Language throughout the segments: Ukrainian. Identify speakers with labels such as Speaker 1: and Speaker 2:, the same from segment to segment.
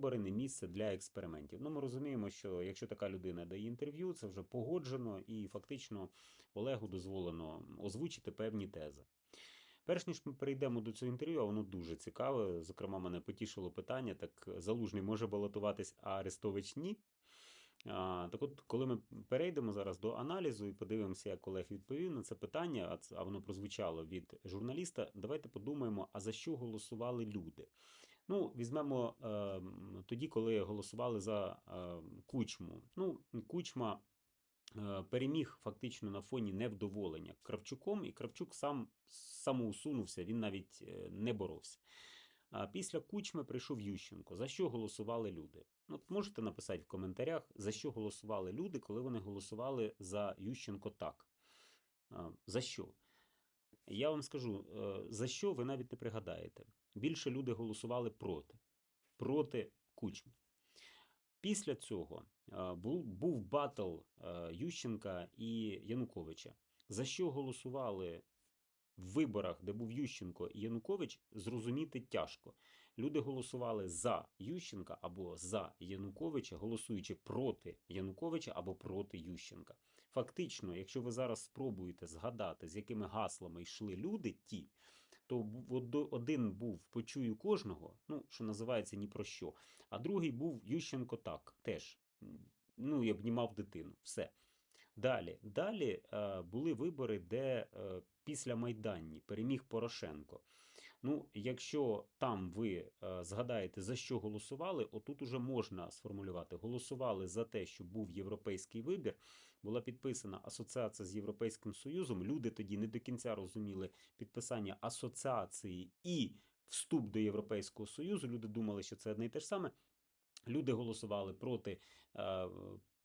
Speaker 1: вибори не місце для експериментів. Ну, ми розуміємо, що якщо така людина дає інтерв'ю, це вже погоджено, і фактично Олегу дозволено озвучити певні тези. Перш ніж ми перейдемо до цього інтерв'ю, а воно дуже цікаве. Зокрема, мене потішило питання: так Залужний може балотуватись, а Арестович ні. А, Так от, коли ми перейдемо зараз до аналізу і подивимося, як Олег відповів на це питання, а воно прозвучало від журналіста, давайте подумаємо, а за що голосували люди? Ну, візьмемо е, тоді, коли голосували за е, Кучму. Ну, Кучма е, переміг фактично на фоні невдоволення Кравчуком, і Кравчук сам самоусунувся, він навіть е, не боровся. А після Кучми прийшов Ющенко. За що голосували люди? Ну, от можете написати в коментарях, за що голосували люди, коли вони голосували за Ющенко так. А, За що? Я вам скажу, е, за що ви навіть не пригадаєте. Більше люди голосували проти. Проти Кучми. Після цього е, був, батл е, Ющенка і Януковича. За що голосували в виборах, де був Ющенко і Янукович, зрозуміти тяжко. Люди голосували за Ющенка або за Януковича, голосуючи проти Януковича або проти Ющенка. Фактично, якщо ви зараз спробуєте згадати, з якими гаслами йшли люди, ті, то один був почую кожного, ну що називається ні про що, а другий був Ющенко так, теж. Ну, і обнімав дитину. Все. Далі, далі е, були вибори, де е, після Майданні переміг Порошенко. Ну, якщо там ви е, згадаєте, за що голосували, отут уже можна сформулювати. Голосували за те, щоб був європейський вибір. Була підписана асоціація з Європейським Союзом. Люди тоді не до кінця розуміли підписання асоціації і вступ до Європейського Союзу. Люди думали, що це одне і те ж саме. Люди голосували проти, е,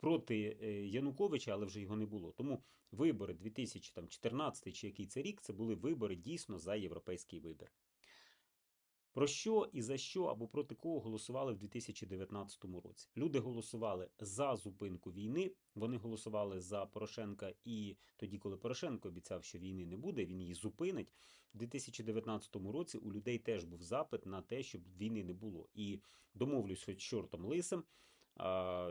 Speaker 1: проти е, Януковича, але вже його не було. Тому вибори 2014 чи який це рік, це були вибори дійсно за європейський вибір. Про що і за що або проти кого голосували в 2019 році? Люди голосували за зупинку війни. Вони голосували за Порошенка і тоді, коли Порошенко обіцяв, що війни не буде, він її зупинить. У 2019 році у людей теж був запит на те, щоб війни не було. І домовлюсь хоч чортом лисим.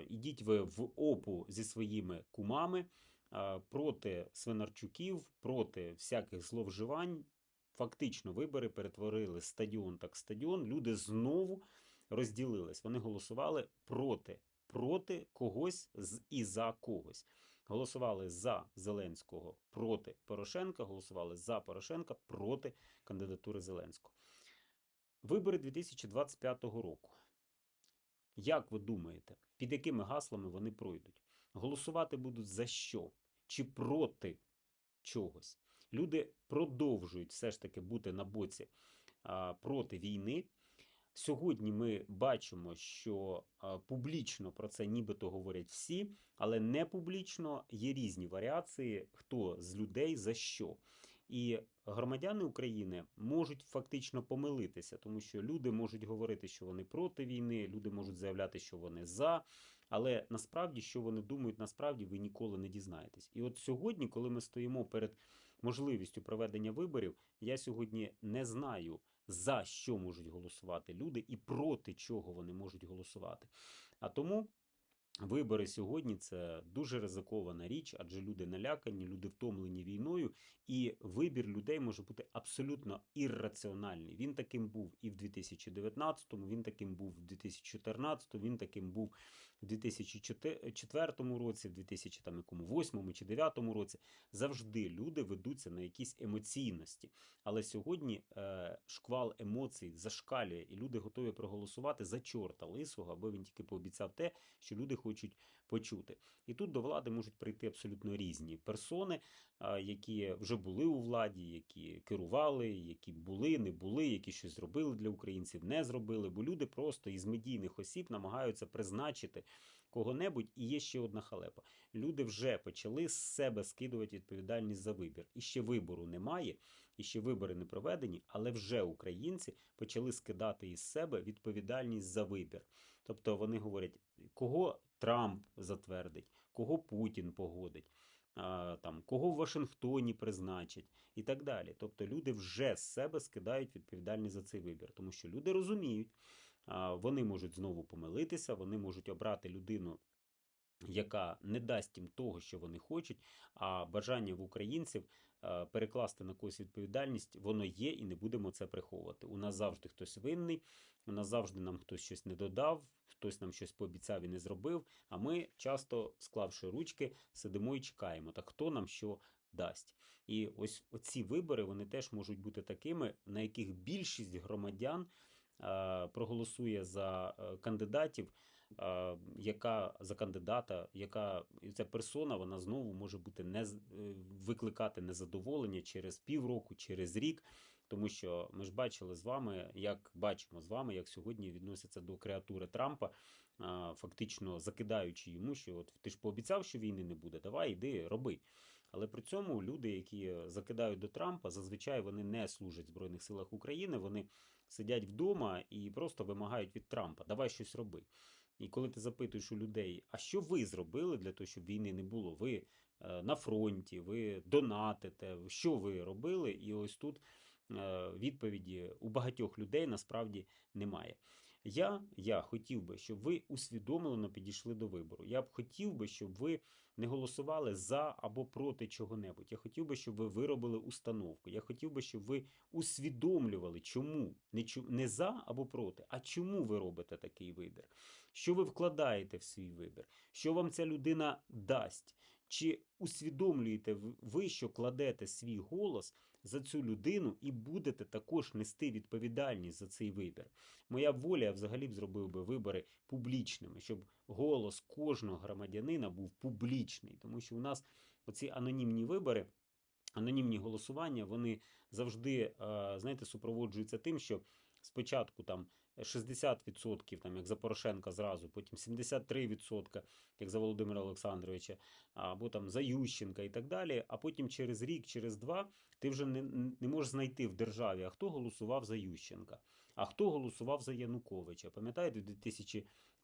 Speaker 1: Ідіть ви в опу зі своїми кумами проти свинарчуків, проти всяких зловживань. Фактично, вибори перетворили стадіон так стадіон. Люди знову розділились. Вони голосували проти, проти когось і за когось. Голосували за Зеленського проти Порошенка, голосували за Порошенка проти кандидатури Зеленського. Вибори 2025 року. Як ви думаєте, під якими гаслами вони пройдуть? Голосувати будуть за що? Чи проти чогось? Люди продовжують все ж таки бути на боці а, проти війни. Сьогодні ми бачимо, що а, публічно про це нібито говорять всі, але не публічно є різні варіації, хто з людей за що. І громадяни України можуть фактично помилитися, тому що люди можуть говорити, що вони проти війни, люди можуть заявляти, що вони за. Але насправді, що вони думають, насправді ви ніколи не дізнаєтесь. І от сьогодні, коли ми стоїмо перед можливістю проведення виборів, я сьогодні не знаю, за що можуть голосувати люди і проти чого вони можуть голосувати. А тому вибори сьогодні це дуже ризикована річ, адже люди налякані, люди втомлені війною, і вибір людей може бути абсолютно ірраціональний. Він таким був і в 2019-му, він таким був в 2014-му, він таким був в 2004 році, в 2008 чи 2009 році. Завжди люди ведуться на якісь емоційності. Але сьогодні е, шквал емоцій зашкалює, і люди готові проголосувати за чорта лисого, аби він тільки пообіцяв те, що люди хочуть почути. І тут до влади можуть прийти абсолютно різні персони, які вже були у владі, які керували, які були, не були, які щось зробили для українців, не зробили. Бо люди просто із медійних осіб намагаються призначити кого-небудь. І є ще одна халепа. Люди вже почали з себе скидувати відповідальність за вибір. І ще вибору немає, і ще вибори не проведені, але вже українці почали скидати із себе відповідальність за вибір. Тобто вони говорять, кого Трамп затвердить, кого Путін погодить, там, кого в Вашингтоні призначать і так далі. Тобто люди вже з себе скидають відповідальність за цей вибір, тому що люди розуміють, вони можуть знову помилитися, вони можуть обрати людину. Яка не дасть їм того, що вони хочуть, а бажання в українців перекласти на когось відповідальність, воно є, і не будемо це приховувати. У нас завжди хтось винний, у нас завжди нам хтось щось не додав, хтось нам щось пообіцяв і не зробив. А ми часто, склавши ручки, сидимо і чекаємо, так хто нам що дасть. І ось оці вибори вони теж можуть бути такими, на яких більшість громадян е, проголосує за е, кандидатів. Яка за кандидата, яка ця персона, вона знову може бути не е, викликати незадоволення через півроку, через рік, тому що ми ж бачили з вами, як бачимо з вами, як сьогодні відносяться до креатури Трампа, фактично закидаючи йому, що от ти ж пообіцяв, що війни не буде, давай іди, роби. Але при цьому люди, які закидають до Трампа, зазвичай вони не служать в Збройних силах України, вони сидять вдома і просто вимагають від Трампа, давай щось роби. І коли ти запитуєш у людей, а що ви зробили для того, щоб війни не було? Ви е, на фронті, ви донатите, що ви робили? І ось тут е, відповіді у багатьох людей насправді немає. Я, я хотів би, щоб ви усвідомлено підійшли до вибору. Я б хотів би, щоб ви не голосували за або проти чого-небудь. Я хотів би, щоб ви виробили установку. Я хотів би, щоб ви усвідомлювали, чому не, не за або проти, а чому ви робите такий вибір. Що ви вкладаєте в свій вибір? Що вам ця людина дасть? Чи усвідомлюєте ви, що кладете свій голос за цю людину і будете також нести відповідальність за цей вибір? Моя воля я взагалі б зробив би вибори публічними, щоб голос кожного громадянина був публічний, тому що у нас оці анонімні вибори. Анонімні голосування вони завжди, е, знаєте, супроводжуються тим, що спочатку там 60%, там, як за Порошенка зразу, потім 73%, як за Володимира Олександровича, або там за Ющенка і так далі. А потім через рік, через два ти вже не, не можеш знайти в державі, а хто голосував за Ющенка, а хто голосував за Януковича. Пам'ятаєте, в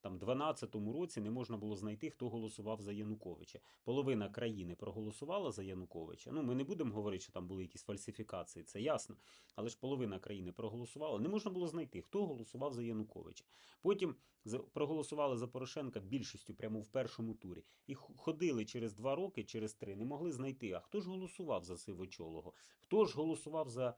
Speaker 1: 2012 році не можна було знайти, хто голосував за Януковича. Половина країни проголосувала за Януковича. Ну, ми не будемо говорити, що там були якісь фальсифікації, це ясно. Але ж половина країни проголосувала. Не можна було знайти, хто голосував за Януковича. Потім проголосували за Порошенка більшістю прямо в першому турі. І ходили через два роки, через три, не могли знайти. А хто ж голосував за Сивочолого? Хто ж голосував за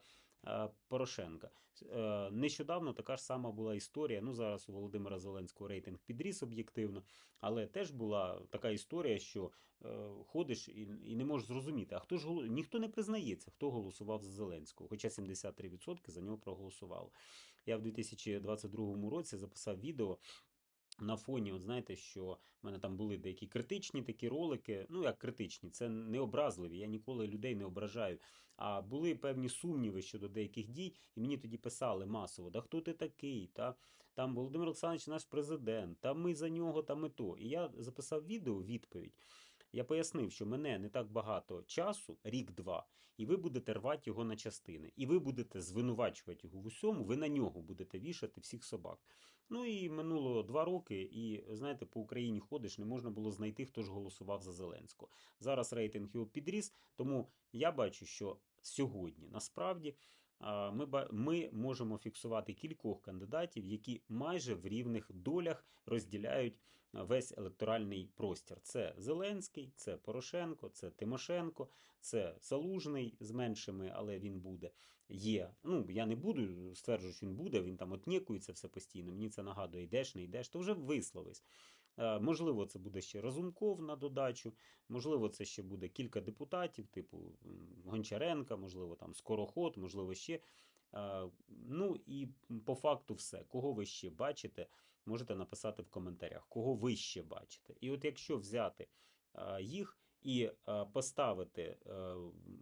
Speaker 1: Порошенка? Е, Нещодавно така ж сама була історія. Ну зараз у Володимира Зеленського рейтинг підріс об'єктивно, але теж була така історія, що е, ходиш і, не можеш зрозуміти, а хто ж ніхто не признається, хто голосував за Зеленського, хоча 73% за нього проголосувало. Я в 2022 році записав відео. На фоні, от знаєте, що в мене там були деякі критичні такі ролики. Ну як критичні, це не образливі. Я ніколи людей не ображаю. А були певні сумніви щодо деяких дій, і мені тоді писали масово: да хто ти такий? Та там Володимир Олександрович наш президент, та ми за нього, та ми то. І я записав відео відповідь. Я пояснив, що мене не так багато часу, рік-два, і ви будете рвати його на частини. І ви будете звинувачувати його в усьому, ви на нього будете вішати всіх собак. Ну і минуло два роки, і знаєте, по Україні ходиш, не можна було знайти, хто ж голосував за Зеленського. Зараз рейтинг його підріс, тому я бачу, що сьогодні насправді ми, ми можемо фіксувати кількох кандидатів, які майже в рівних долях розділяють весь електоральний простір. Це Зеленський, це Порошенко, це Тимошенко, це Залужний з меншими, але він буде. Є. Ну, я не буду стверджувати, що він буде, він там отнікується все постійно. Мені це нагадує, йдеш, не йдеш, то вже висловись. Е, Можливо, це буде ще Разумков на додачу, можливо, це ще буде кілька депутатів, типу Гончаренка, можливо, там Скороход, можливо, ще. Е, Ну і по факту все. Кого ви ще бачите, можете написати в коментарях, кого ви ще бачите. І от якщо взяти е, їх і е, поставити, е,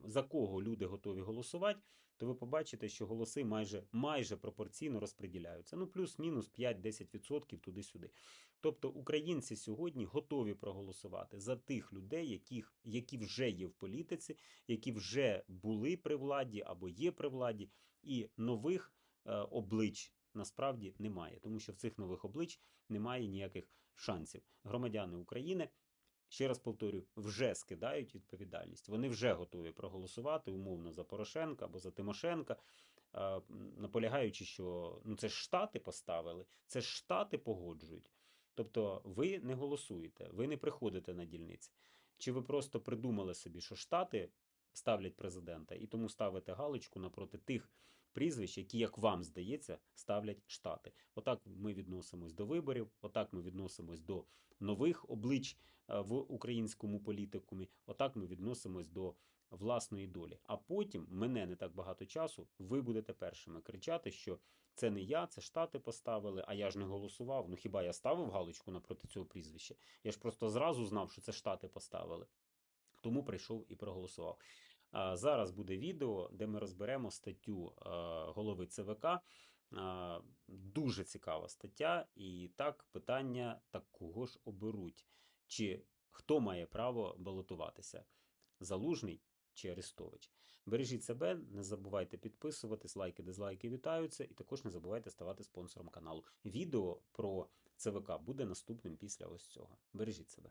Speaker 1: за кого люди готові голосувати, то ви побачите, що голоси майже, майже пропорційно розподіляються. Ну, плюс-мінус 5-10% туди-сюди. Тобто українці сьогодні готові проголосувати за тих людей, яких, які вже є в політиці, які вже були при владі або є при владі, і нових е, облич насправді немає, тому що в цих нових облич немає ніяких шансів. Громадяни України. Ще раз повторю, вже скидають відповідальність. Вони вже готові проголосувати умовно за Порошенка або за Тимошенка. наполягаючи, що ну це штати поставили, це штати погоджують. Тобто ви не голосуєте, ви не приходите на дільниці. Чи ви просто придумали собі, що штати ставлять президента, і тому ставите галочку напроти тих прізвищ, які, як вам здається, ставлять штати. Отак ми відносимось до виборів, отак ми відносимось до нових облич е, в українському політикумі, отак ми відносимось до власної долі. А потім мене не так багато часу. Ви будете першими кричати, що це не я, це штати поставили, а я ж не голосував. Ну хіба я ставив галочку напроти цього прізвища? Я ж просто зразу знав, що це штати поставили. Тому прийшов і проголосував. Зараз буде відео, де ми розберемо статтю голови ЦВК. Дуже цікава стаття. І так, питання: так кого ж оберуть? Чи хто має право балотуватися? Залужний чи Арестович? Бережіть себе, не забувайте підписуватись, лайки, дизлайки вітаються, і також не забувайте ставати спонсором каналу. Відео про ЦВК буде наступним після ось цього. Бережіть себе.